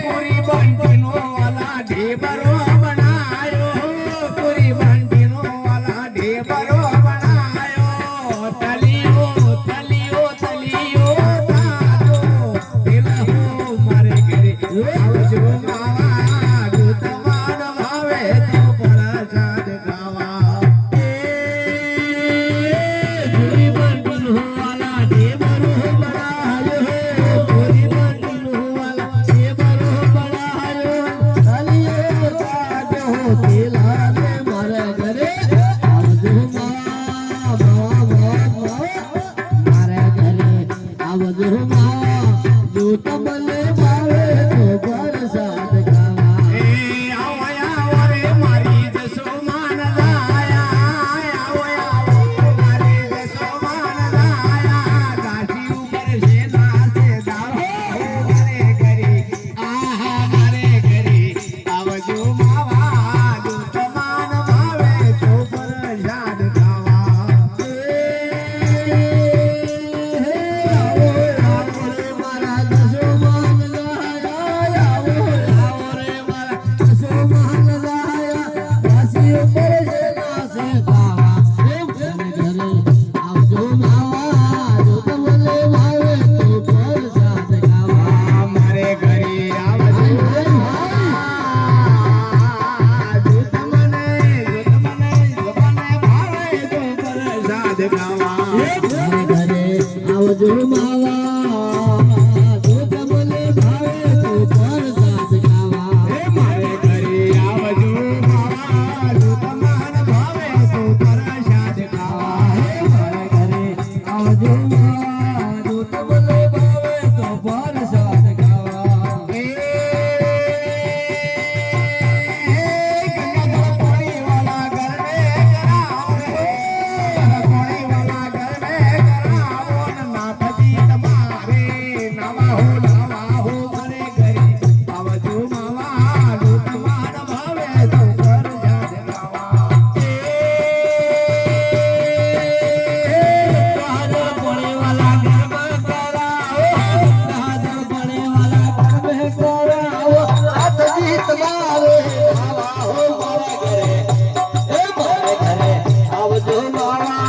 પૂરી બંટીનો વાલા ઢેબરો. દેખાવા. ઘરે આવજો મા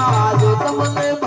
Tamo levando.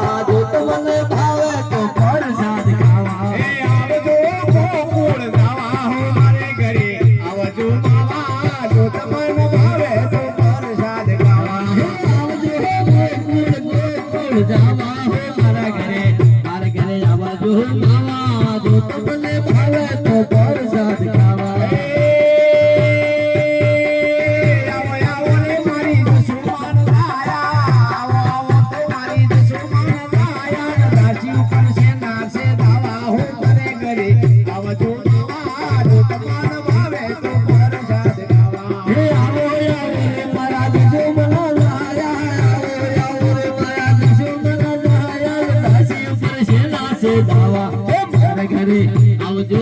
Mm-hmm. ಅವಧಿ